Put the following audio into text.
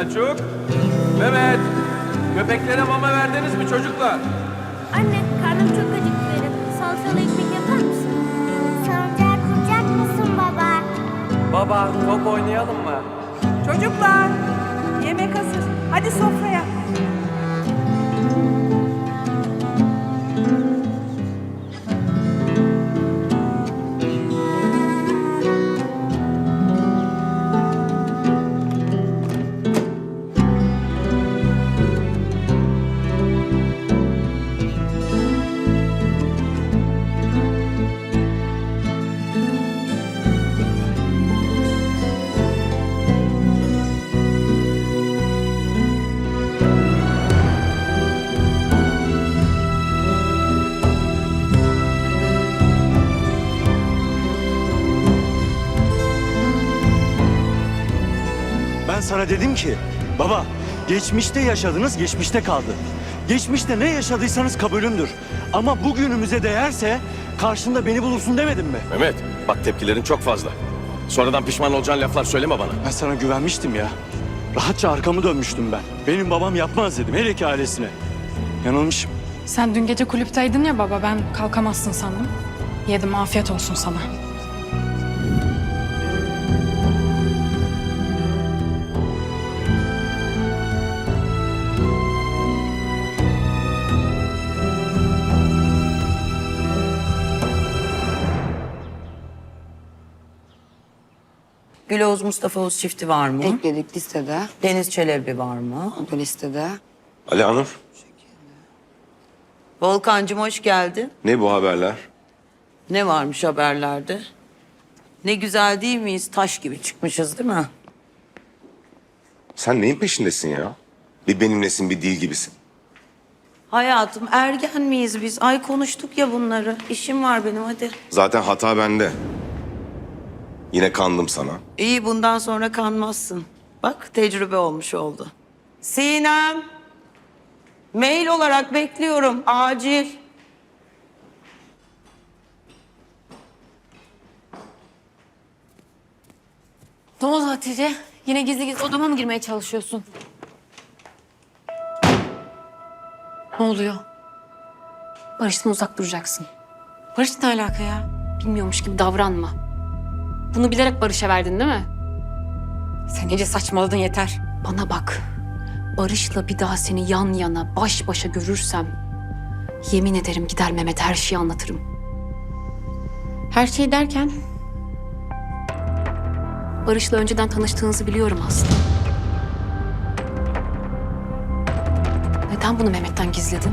Selçuk, Mehmet. Köpeklere mama verdiniz mi çocuklar? Anne karnım çok acıktı benim. Salçalı ekmek yapar mısın? Salıncak kuracak mısın baba? Baba top oynayalım mı? Çocuklar, yemek hazır. Hadi sofraya. Ben sana dedim ki baba geçmişte yaşadınız geçmişte kaldı. Geçmişte ne yaşadıysanız kabulümdür. Ama bugünümüze değerse karşında beni bulursun demedim mi? Mehmet bak tepkilerin çok fazla. Sonradan pişman olacağın laflar söyleme bana. Ben sana güvenmiştim ya. Rahatça arkamı dönmüştüm ben. Benim babam yapmaz dedim hele ki ailesine. Yanılmışım. Sen dün gece kulüpteydin ya baba ben kalkamazsın sandım. Yedim afiyet olsun sana. Gül Oğuz Mustafa Oğuz çifti var mı? Ekledik listede. Deniz Çelebi var mı? O da listede. Ali Hanım Volkancığım hoş geldin. ne bu haberler? Ne varmış haberlerde? Ne güzel değil miyiz? Taş gibi çıkmışız değil mi? Sen neyin peşindesin ya? Bir benimlesin bir değil gibisin. Hayatım ergen miyiz biz? Ay konuştuk ya bunları. İşim var benim hadi. Zaten hata bende. Yine kandım sana. İyi bundan sonra kanmazsın. Bak tecrübe olmuş oldu. Sinem. Mail olarak bekliyorum. Acil. Ne oldu Hatice? Yine gizli gizli odama mı girmeye çalışıyorsun? Ne oluyor? Barış'tan uzak duracaksın. Barış ne alaka ya? Bilmiyormuş gibi davranma. Bunu bilerek Barış'a verdin değil mi? Sen iyice saçmaladın yeter. Bana bak. Barış'la bir daha seni yan yana, baş başa görürsem... ...yemin ederim gider Mehmet her şeyi anlatırım. Her şey derken... Barış'la önceden tanıştığınızı biliyorum aslında. Neden bunu Mehmet'ten gizledin?